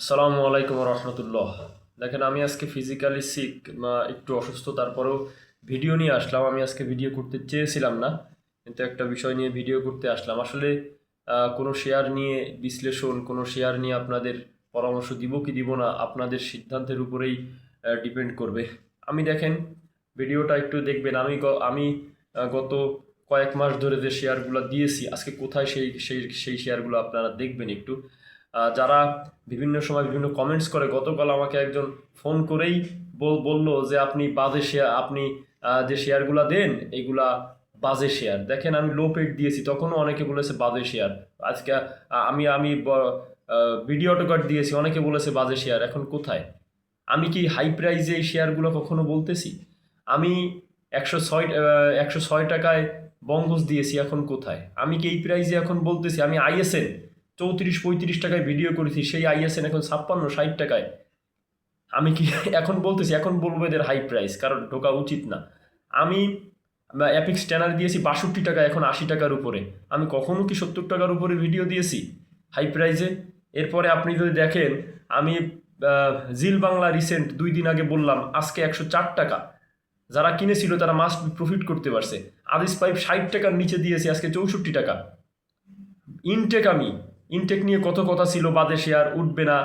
আসসালামু আলাইকুম রহমতুল্লাহ। দেখেন, আমি আজকে ফিজিক্যালি সিক একটু অসুস্থ, তারপরেও ভিডিও নিয়ে আসলাম। আমি আজকে ভিডিও করতে চেয়েছিলাম না, কিন্তু একটা বিষয় নিয়ে ভিডিও করতে আসলাম। আসলে কোনো শেয়ার নিয়ে বিশ্লেষণ, কোনো শেয়ার নিয়ে আপনাদের পরামর্শ দিব কি দিব না, আপনাদের সিদ্ধান্তের উপরেই ডিপেন্ড করবে। আমি দেখেন ভিডিওটা একটু দেখবেন। আমি আমি গত কয়েক মাস ধরে যে শেয়ারগুলো দিয়েছি, আজকে কোথায় সেই সেই সেই শেয়ারগুলো আপনারা দেখবেন একটু। যারা বিভিন্ন সময় বিভিন্ন কমেন্টস করে, গতকাল আমাকে একজন ফোন করেই বল, বলল যে, আপনি বাজে শেয়ার আপনি যে শেয়ারগুলো দেন, এগুলা বাজে শেয়ার দেখেন, আমি লো পেড দিয়েছি, তখনও অনেকে বলেছে বাজে শেয়ার আজকে আমি আমি ভিডিও অটোকার্ড দিয়েছি, অনেকে বলেছে বাজে শেয়ার এখন কোথায়? আমি কি হাই প্রাইজে এই শেয়ারগুলো কখনো বলতেছি? আমি একশো ছয় একশো ছয় টাকায় বঙ্গস দিয়েছি, এখন কোথায়? আমি কি এই প্রাইজে এখন বলতেছি? আমি আইএসএন চৌত্রিশ, পঁয়ত্রিশ টাকায় ভিডিও করেছি, সেই আইএসএন এখন ছাপ্পান্ন, ষাট টাকায়। আমি কি এখন বলতেছি, এখন বলব এদের হাই প্রাইস কারণ ঢোকা উচিত না। আমি অ্যাপিক্স স্ট্যানার দিয়েছি বাষট্টি টাকা, এখন আশি টাকার উপরে। আমি কখনো কি সত্তর টাকার উপরে ভিডিও দিয়েছি? হাই প্রাইজে এরপরে আপনি যদি দেখেন, আমি জিল বাংলা রিসেন্ট দুই দিন আগে বললাম, আজকে একশো চার টাকা। যারা কিনেছিল, তারা মাস্ট প্রফিট করতে পারছে। আদিস পাইপ ষাট টাকার নিচে দিয়েছে, আজকে চৌষট্টি টাকা। ইনটেক আমি ইনটেক নিয়ে কত কথা ছিল বাদে শেয়ার উঠবে না।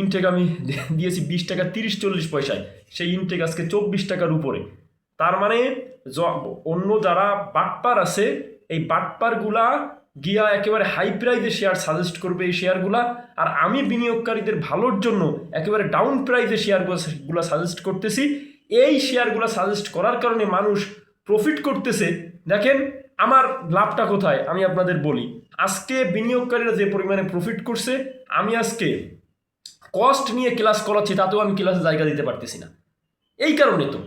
ইনটেক আমি দিয়েছি বিশ টাকা তিরিশ চল্লিশ পয়সায়। সেই ইনটেক আজকে চব্বিশ টাকার উপরে। তার মানে অন্য যারা বাটপার আছে, এই বাটপারগুলা গিয়া একেবারে হাই প্রাইজে শেয়ার সাজেস্ট করবে এই শেয়ারগুলা আর আমি বিনিয়োগকারীদের ভালোর জন্য একেবারে ডাউন প্রাইজে শেয়ারগুলো সাজেস্ট করতেছি। এই শেয়ারগুলো সাজেস্ট করার কারণে মানুষ প্রফিট করতেছে। দেখেন আমার লাভটা কোথায়? আমি আপনাদের বলি। আজকে বিনিয়োগকারীরা যে পরিমাণে প্রফিট করছে, আমি আজকে কস্ট নিয়ে ক্লাস করাচ্ছি, তাতেও আমি ক্লাসে জায়গা দিতে পারতেছি না। এই কারণে তো।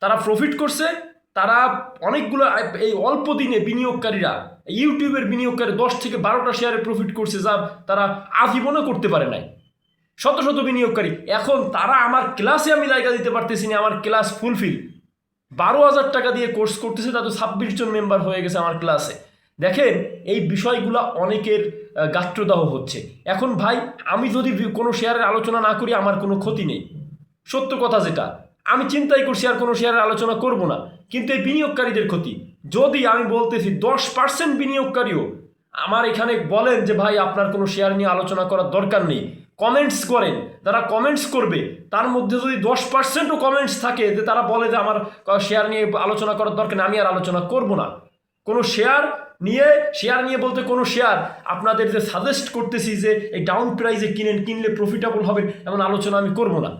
তারা প্রফিট করছে, তারা অনেকগুলো, এই অল্প দিনে বিনিয়োগকারীরা ইউটিউবের বিনিয়োগকারী দশ থেকে বারোটা শেয়ারে প্রফিট করছে যা তারা আজীবনও করতে পারে নাই। শত শত বিনিয়োগকারী। এখন তারা আমার ক্লাসে আমি জায়গা দিতে পারতেছি না, আমার ক্লাস ফুলফিল বারো হাজার টাকা দিয়ে কোর্স করতেছে তা তো ছাব্বিশ জন মেম্বার হয়ে গেছে আমার ক্লাসে দেখেন, এই বিষয়গুলো অনেকের গাত্রদাহ হচ্ছে। এখন ভাই, আমি যদি কোনো শেয়ারের আলোচনা না করি, আমার কোনো ক্ষতি নেই। সত্য কথা যেটা, আমি চিন্তাই করছি আর কোনো শেয়ারের আলোচনা করব না। কিন্তু এই বিনিয়োগকারীদের ক্ষতি। যদি আমি বলতেছি দশ পার্সেন্ট বিনিয়োগকারীও, আমার এখানে বলেন যে, ভাই, আপনার কোনো শেয়ার নিয়ে আলোচনা করার দরকার নেই। কমেন্টস করেন তারা কমেন্টস করবে, তার মধ্যে যদি দশ পার্সেন্টও কমেন্টস থাকে, যে তারা বলে যে আমার শেয়ার নিয়ে আলোচনা করার দরকার আমি আর আলোচনা করব না। কোনো শেয়ার নিয়ে শেয়ার নিয়ে বলতে কোনো শেয়ার আপনাদের যে সাজেস্ট করতেছি যে এই ডাউন প্রাইজে কিনেন, কিনলে প্রফিটেবল হবে, এমন আলোচনা আমি করব না।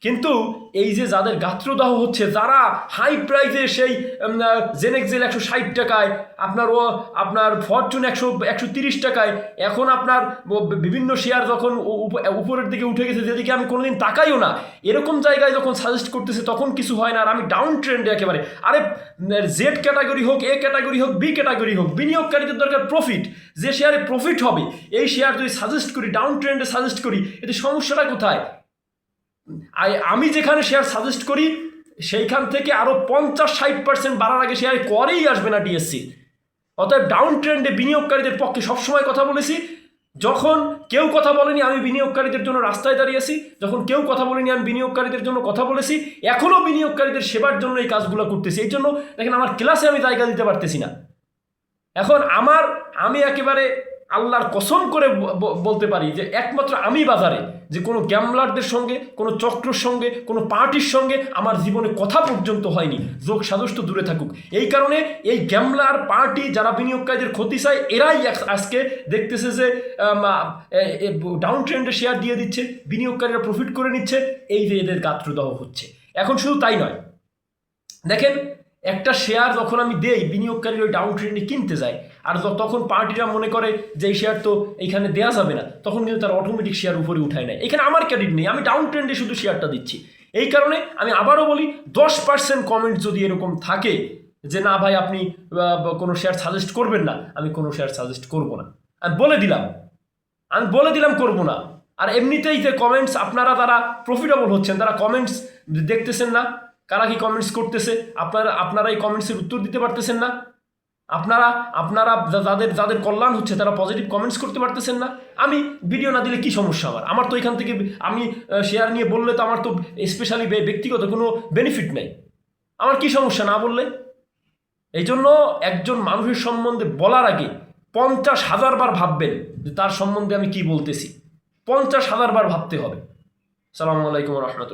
কিন্তু এই যে যাদের গাত্রদাহ হচ্ছে, যারা হাই প্রাইজে সেই জেনেক্সেল একশো ষাট টাকায়, আপনার ও, আপনার ফরচুন একশো একশো তিরিশ টাকায়, এখন আপনার বিভিন্ন শেয়ার যখন উপ- উপরের দিকে উঠে গেছে, যেদিকে আমি কোনোদিন তাকাইও না, এরকম জায়গায় যখন সাজেস্ট করতেছে, তখন কিছু হয় না, আর আমি ডাউন ট্রেন্ডে একেবারে। আরে জেড ক্যাটাগরি হোক এ ক্যাটাগরি হোক বি ক্যাটাগরি হোক, বিনিয়োগকারীদের দরকার প্রফিট যে শেয়ারে প্রফিট হবে, এই শেয়ার যদি সাজেস্ট করি ডাউন ট্রেন্ডে সাজেস্ট করি, এতে সমস্যাটা কোথায়? আমি যেখানে শেয়ার সাজেস্ট করি, সেইখান থেকে আরও পঞ্চাশ, ষাট পার্সেন্ট বাড়ার আগে শেয়ার করেই আসবে না ডিএসসি অতএব ডাউন ট্রেন্ডে বিনিয়োগকারীদের পক্ষে সবসময় কথা বলেছি, যখন কেউ কথা বলেনি আমি বিনিয়োগকারীদের জন্য রাস্তায় দাঁড়িয়েছি যখন কেউ কথা বলেনি আমি বিনিয়োগকারীদের জন্য কথা বলেছি এখনও বিনিয়োগকারীদের সেবার জন্য এই কাজগুলো করতেছি। এই জন্য দেখেন আমার ক্লাসে আমি জায়গা দিতে পারতেছি না। এখন আমার, আমি একেবারে আল্লাহর কসম করে বলতে পারি যে একমাত্র আমি বাজারে যে কোনো গ্যামলারদের সঙ্গে, কোনো চক্রর সঙ্গে, কোনো পার্টির সঙ্গে আমার জীবনে কথা পর্যন্ত হয়নি। যোগ সাদস্য দূরে থাকুক। এই কারণে এই গ্যামলার পার্টি যারা বিনিয়োগকারীদের ক্ষতি চায়, এরাই আজকে দেখতেছে যে ডাউন ট্রেন্ডে শেয়ার দিয়ে দিচ্ছে, বিনিয়োগকারীরা প্রফিট করে নিচ্ছে, এই যে এদের গাত্রদাহ হচ্ছে। এখন শুধু তাই নয়। দেখেন একটা শেয়ার যখন আমি দেই বিনিয়োগকারী ওই ডাউন ট্রেন্ডে কিনতে যায়, আর তখন পার্টিরা মনে করে যে এই শেয়ার তো এইখানে দেওয়া যাবে না, তখন কিন্তু তার অটোমেটিক শেয়ার উপরে উঠায় নেয়। এখানে আমার ক্রেডিট নেই, আমি ডাউন ট্রেন্ডে শুধু শেয়ারটা দিচ্ছি। এই কারণে আমি আবারও বলি, দশ পার্সেন্ট কমেন্ট যদি এরকম থাকে যে না ভাই আপনি কোনো শেয়ার সাজেস্ট করবেন না, আমি কোনো শেয়ার সাজেস্ট করব না। আমি বলে দিলাম, আমি বলে দিলাম করব না। আর এমনিতেই যে কমেন্টস আপনারা, তারা প্রফিটেবল হচ্ছেন, তারা কমেন্টস দেখতেছেন না কারা কি কমেন্টস করতেছে? আপনারা আপনারা এই কমেন্টসের উত্তর দিতে পারতেছেন না। আপনারা আপনারা যাদের যাদের কল্যাণ হচ্ছে তারা পজিটিভ কমেন্টস করতে পারতেছেন না। আমি ভিডিও না দিলে কি সমস্যা আমার আমার তো এখান থেকে আমি শেয়ার নিয়ে বললে তো আমার তো স্পেশালি ব্যক্তিগত কোনো বেনিফিট নেই। আমার কি সমস্যা না বললে? এই জন্য একজন মানুষের সম্বন্ধে বলার আগে পঞ্চাশ হাজার বার ভাববেন যে তার সম্বন্ধে আমি কি বলতেছি। পঞ্চাশ হাজার বার ভাবতে হবে। সালামু আলাইকুম রহমতুল্লাহ।